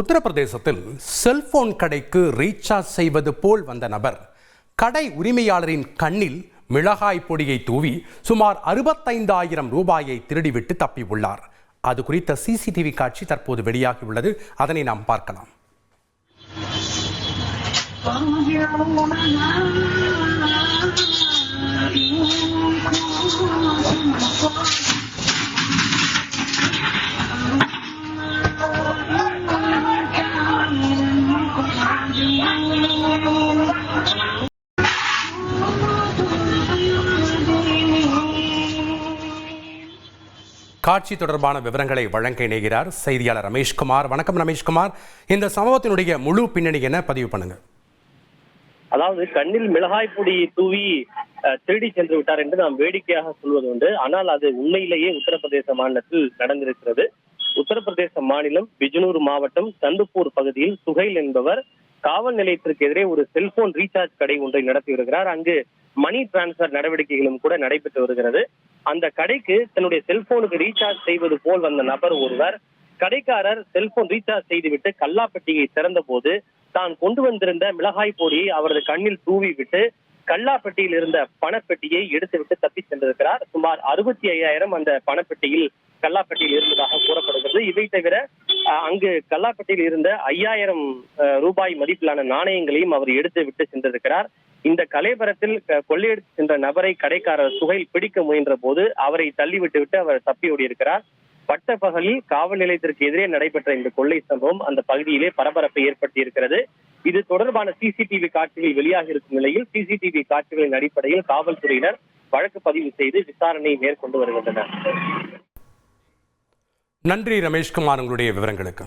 உத்தரப்பிரதேசத்தில் செல்போன் கடைக்கு ரீசார்ஜ் செய்வது போல் வந்த நபர் கடை உரிமையாளரின் கண்ணில் மிளகாய் பொடியை தூவி சுமார் அறுபத்தைந்தாயிரம் ரூபாயை திருடிவிட்டு தப்பியுள்ளார். அது குறித்த சிசிடிவி காட்சி தற்போது வெளியாகியுள்ளது. அதனை நாம் பார்க்கலாம். காட்சி தொடர்பான விவரங்களை வழங்க இணைகிறார் செய்தியாளர் ரமேஷ்குமார். வணக்கம் ரமேஷ்குமார். இந்த சம்பவத்தினுடைய முழு பின்னணி என்ன? பதிவு பண்ணுங்க. அதாவது கண்ணில் மிளகாய் பொடி தூவி திருடி சென்று விட்டார் என்று நாம் வேடிக்கையாக சொல்வது உண்டு. ஆனால் அது உண்மையிலேயே உத்தரப்பிரதேச மாநிலத்தில் நடந்திருக்கிறது. உத்தரப்பிரதேச மாநிலம் பிஜனூர் மாவட்டம் சந்துப்பூர் பகுதியில் சுகைல் என்பவர் காவல் நிலையத்திற்கு எதிரே ஒரு செல்போன் ரீசார்ஜ் கடை ஒன்றை நடத்தி வருகிறார். அங்கு மணி டிரான்ஸ்பர் நடவடிக்கைகளும் கூட நடைபெற்று வருகிறது. அந்த கடைக்கு தன்னுடைய செல்போனுக்கு ரீசார்ஜ் செய்வது போல் வந்த நபர் ஒருவர் கடைக்காரர் செல்போன் ரீசார்ஜ் செய்துவிட்டு கல்லாப்பெட்டியை திறந்த போது தான் கொண்டு வந்திருந்த மிளகாய் பொடியை அவரது கண்ணில் தூவி விட்டு கல்லாப்பெட்டியில் இருந்த பணப்பெட்டியை எடுத்துவிட்டு தப்பி சென்றிருக்கிறார். சுமார் அறுபத்தி ஐயாயிரம் அந்த பணப்பெட்டியில் கல்லாப்பட்டியில் இருந்ததாக கூறப்படுகிறது. இதை தவிர அஹ், அங்கு கல்லாப்பட்டியில் இருந்த ஐயாயிரம் ரூபாய் மதிப்பிலான நாணயங்களையும் அவர் எடுத்து விட்டு சென்றிருக்கிறார். இந்த கலைபரத்தில் கொள்ளையடித்து சென்ற நபரை கடைக்காரர் சுகையில் பிடிக்க முயன்ற போது அவரை தள்ளிவிட்டு விட்டு அவர் தப்பி ஓடியிருக்கிறார். பட்ட பகலில் காவல் நிலையத்திற்கு எதிரே நடைபெற்ற இந்த கொள்ளை சம்பவம் அந்த பகுதியிலே பரபரப்பை ஏற்படுத்தி இருக்கிறது இது தொடர்பான சிசிடிவி காட்சிகள் வெளியாக இருக்கும் நிலையில் சிசிடிவி காட்சிகளின் அடிப்படையில் காவல்துறையினர் வழக்கு பதிவு செய்து விசாரணை மேற்கொண்டு வருகின்றனர். நன்றி ரமேஷ்குமார் உங்களுடைய விவரங்களுக்கு.